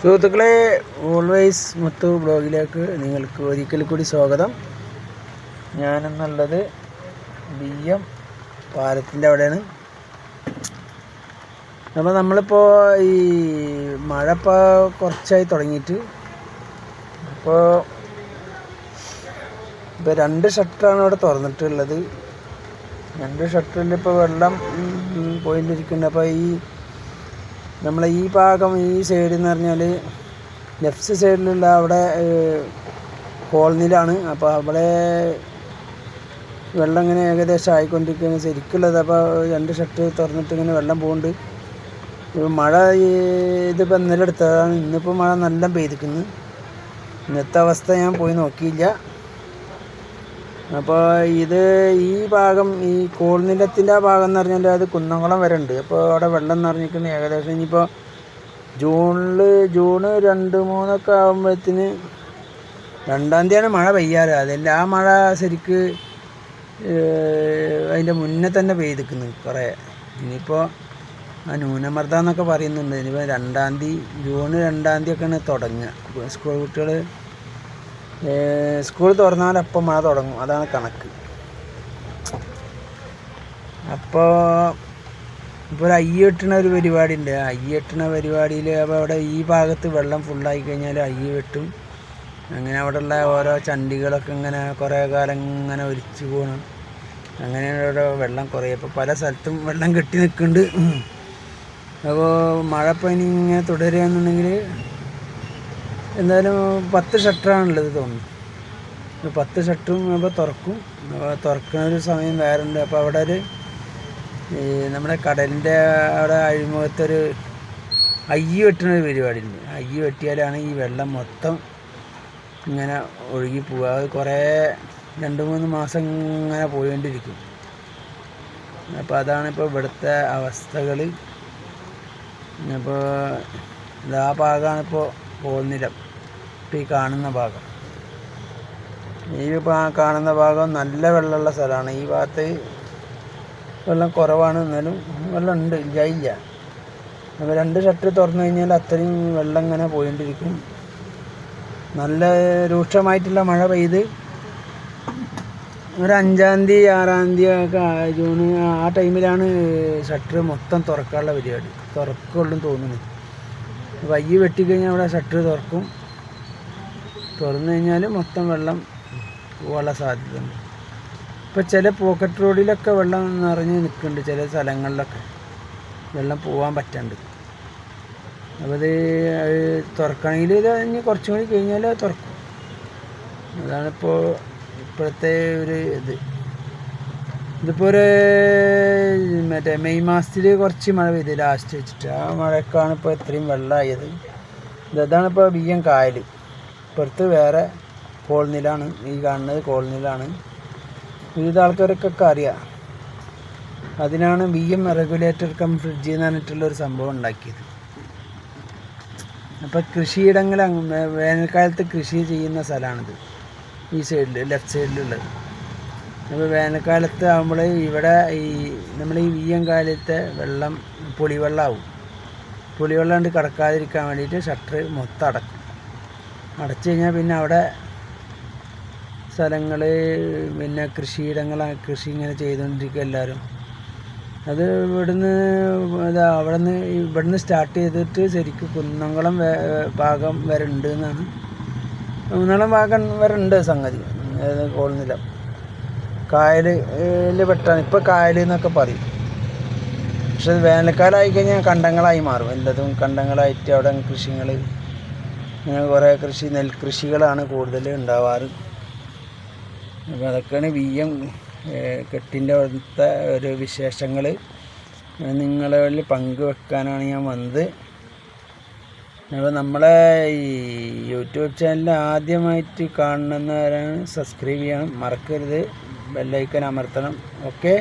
സുഹൃത്തുക്കളെ ഓൾവേസ് മുത്തു ബ്ലോഗിലേക്ക് നിങ്ങൾക്ക് ഒരിക്കൽ കൂടി സ്വാഗതം. ഞാനെന്നുള്ളത് ബി എം പാലത്തിന്റെ അവിടെയാണ്. അപ്പോൾ നമ്മളിപ്പോൾ ഈ മഴ ഇപ്പോൾ കുറച്ചായി തുടങ്ങിയിട്ട്. അപ്പോൾ ഇപ്പോൾ രണ്ട് ഷട്ടറാണ് ഇവിടെ തുറന്നിട്ടുള്ളത്. രണ്ട് ഷട്ടറിൽ ഇപ്പോൾ വെള്ളം പോയിട്ടിരിക്കുന്നുണ്ട് അപ്പോൾ ഈ നമ്മളെ ഈ ഭാഗം ഈ സൈഡ് എന്ന് പറഞ്ഞാൽ ലെഫ്റ്റ് സൈഡിലുള്ള അവിടെ കോളനിയിലാണ് അപ്പോൾ അവിടെ വെള്ളം ഇങ്ങനെ ഏകദേശം ആയിക്കൊണ്ടിരിക്കുകയാണ്. ശരിക്കുള്ളത് അപ്പോൾ രണ്ട് ഷട്ട് തുറന്നിട്ട് ഇങ്ങനെ വെള്ളം പോകുന്നുണ്ട് മഴ ഇതിപ്പോൾ ഇന്നലെ എടുത്തതാണ്. ഇന്നിപ്പോൾ മഴ നല്ല പെയ്തിക്കുന്നു ഇന്നത്തെ അവസ്ഥ ഞാൻ പോയി നോക്കിയില്ല. അപ്പോൾ ഇത് ഈ ഭാഗം ഈ കോൾനിലത്തിന്റെ ആ ഭാഗം എന്ന് പറഞ്ഞാൽ അത് കുന്നംകുളം വരെ ഉണ്ട്. അപ്പോൾ അവിടെ വെള്ളം നിറഞ്ഞിരിക്കുന്നത് ഏകദേശം. ഇനിയിപ്പോൾ ജൂണിൽ ജൂണ് രണ്ട് മൂന്നൊക്കെ ആകുമ്പോഴത്തേന് രണ്ടാം തീയതിയാണ് മഴ പെയ്യാറ്. അതല്ല ആ മഴ ശരിക്ക് അതിന്റെ മുന്നേ തന്നെ പെയ്തിക്കുന്നു കുറേ. ഇനിയിപ്പോൾ ആ ന്യൂനമർദ്ദം എന്നൊക്കെ പറയുന്നുണ്ട്. ഇനിയിപ്പോൾ രണ്ടാം തീയതി ജൂണ് രണ്ടാം തീയതി ഒക്കെയാണ് തുടങ്ങുക സ്കൂൾ കുട്ടികൾ സ്കൂൾ തുറന്നാൽ അപ്പം മഴ തുടങ്ങും. അതാണ് കണക്ക്. അപ്പോൾ ഇപ്പോൾ ഒരു അയ്യ ഒരു പരിപാടി ഉണ്ട് അയ്യ വെട്ടണ പരിപാടിയിൽ അപ്പോൾ അവിടെ ഈ ഭാഗത്ത് വെള്ളം ഫുള്ളായി കഴിഞ്ഞാൽ അയ്യ വെട്ടും. അങ്ങനെ അവിടെയുള്ള ഓരോ ചണ്ടികളൊക്കെ ഇങ്ങനെ കുറേ കാലം ഇങ്ങനെ ഒലിച്ചു പോകണം അങ്ങനെ അവിടെ വെള്ളം കുറേ. ഇപ്പോൾ പല സ്ഥലത്തും വെള്ളം കെട്ടി നിൽക്കുന്നുണ്ട് അപ്പോൾ മഴ ഇപ്പോൾ ഇനി ഇങ്ങനെ തുടരുകയാണെന്നുണ്ടെങ്കിൽ എന്തായാലും പത്ത് ഷട്ടറാണുള്ളത് തോന്നുന്നു. പത്ത് ഷട്ടറും അപ്പോൾ തുറക്കും. തുറക്കുന്ന ഒരു സമയം വേറെ ഉണ്ട് അപ്പോൾ അവിടെ ഒരു ഈ നമ്മുടെ കടലിന്റെ അവിടെ അഴിമുഖത്തൊരു അയ്യി വെട്ടുന്ന ഒരു പരിപാടി ഉണ്ട് അയ്യി വെട്ടിയാലാണ് ഈ വെള്ളം മൊത്തം ഇങ്ങനെ ഒഴുകി പോവുക. അത് കുറേ രണ്ട് മൂന്ന് മാസം ഇങ്ങനെ പോയിക്കൊണ്ടിരിക്കും അപ്പോൾ അതാണ് ഇപ്പോൾ ഇവിടുത്തെ അവസ്ഥകൾ അപ്പോൾ ഇതാ ആ ഭാഗമാണ് ഇപ്പോൾ ഈ കാണുന്ന ഭാഗം. ഈ കാണുന്ന ഭാഗം നല്ല വെള്ളമുള്ള സ്ഥലമാണ്. ഈ ഭാഗത്ത് വെള്ളം കുറവാണ് എന്നാലും വെള്ളം ഉണ്ട് ഇല്ല. ഇല്ല രണ്ട് ഷട്ടർ തുറന്നു കഴിഞ്ഞാൽ അത്രയും വെള്ളം ഇങ്ങനെ പോയിണ്ടിരിക്കും നല്ല രൂക്ഷമായിട്ടുള്ള മഴ പെയ്ത് ഒരു അഞ്ചാം തീയതി ആറാം തീയതി ഒക്കെ ജൂൺ ആ ടൈമിലാണ് ഷട്ടർ മൊത്തം തുറക്കാനുള്ള പരിപാടി. തുറക്കുള്ളൂ തോന്നുന്നു. വയ്യ വെട്ടിക്കഴിഞ്ഞാൽ അവിടെ ഷട്ടർ തുറക്കും. തുറന്നു കഴിഞ്ഞാൽ മൊത്തം വെള്ളം പോകാനുള്ള സാധ്യത ഉണ്ട് ഇപ്പോൾ ചില പോക്കറ്റ് റോഡിലൊക്കെ വെള്ളം നിറഞ്ഞ് നിൽക്കുന്നുണ്ട് ചില സ്ഥലങ്ങളിലൊക്കെ. വെള്ളം പോകാൻ പറ്റാണ്ട്. അപ്പോൾ അത് തുറക്കണമെങ്കിൽ ഇത് ഇനി കുറച്ചും കൂടി കഴിഞ്ഞാൽ തുറക്കും. അതാണിപ്പോൾ ഇപ്പോഴത്തെ ഒരു ഇത്. ഇതിപ്പോൾ ഒരു മറ്റേ മെയ് മാസത്തിൽ കുറച്ച് മഴ പെയ്ത് ലാസ്റ്റ് വെച്ചിട്ട്. ആ മഴക്കാണ് ഇപ്പോൾ ഇത്രയും വെള്ളമായത്. ഇതാണ് ഇപ്പോൾ ബി എം കായൽ ഇപ്പുറത്ത് വേറെ കോൾനിലാണ് ഈ കാണുന്നത് കോൾനിലാണ് വിവിധ ആൾക്കാർക്കൊക്കെ അറിയാം. അതിനാണ് B M regulator cum fridge എന്ന് പറഞ്ഞിട്ടുള്ള ഒരു സംഭവം ഉണ്ടാക്കിയത്. അപ്പോൾ കൃഷിയിടങ്ങൾ വേനൽക്കാലത്ത് കൃഷി ചെയ്യുന്ന സ്ഥലമാണിത്. ഈ സൈഡിൽ ലെഫ്റ്റ് സൈഡിലുള്ളത് അപ്പോൾ വേനൽക്കാലത്ത് ആകുമ്പോൾ ഇവിടെ ഈ നമ്മൾ ഈ വീയം കാലത്തെ വെള്ളം പുളിവെള്ളമാവും പുളിവെള്ളം കൊണ്ട് കിടക്കാതിരിക്കാൻ വേണ്ടിയിട്ട് ഷട്ടർ മൊത്തം അടക്കും. അടച്ചു കഴിഞ്ഞാൽ പിന്നെ അവിടെ സ്ഥലങ്ങൾ പിന്നെ കൃഷിയിടങ്ങൾ കൃഷി ഇങ്ങനെ ചെയ്തുകൊണ്ടിരിക്കുക എല്ലാവരും അത് ഇവിടുന്ന് അവിടെ നിന്ന് ഇവിടുന്ന് സ്റ്റാർട്ട് ചെയ്തിട്ട് ശരിക്കും കുന്നംകുളം ഭാഗം വരെ ഉണ്ട് എന്നാണ്. കുന്നംകുളം ഭാഗം വരെ ഉണ്ട് സംഗതി. കോളുന്നില്ല കായലിൽ പെട്ടാണ് ഇപ്പോൾ കായൽ എന്നൊക്കെ പറയും. പക്ഷെ വേനൽക്കാലമായി കഴിഞ്ഞാൽ കണ്ടങ്ങളായി മാറും. എല്ലാതും കണ്ടങ്ങളായിട്ട് അവിടെ കൃഷികൾ ഇങ്ങനെ കുറേ കൃഷി നെൽകൃഷികളാണ് കൂടുതൽ ഉണ്ടാവാറ്. അപ്പോൾ അതൊക്കെയാണ് വി എം കെട്ടിന്റെ അവിടുത്തെ ഒരു വിശേഷങ്ങൾ നിങ്ങളിൽ പങ്കുവെക്കാനാണ് ഞാൻ വന്നത്. അപ്പോൾ നമ്മളെ ഈ യൂട്യൂബ് ചാനൽ ആദ്യമായിട്ട് കാണുന്നവരാണ് സബ്സ്ക്രൈബ് ചെയ്യണം മറക്കരുത്. ബെല്ലൈക്കൻ അമർത്തണം. ഓക്കെ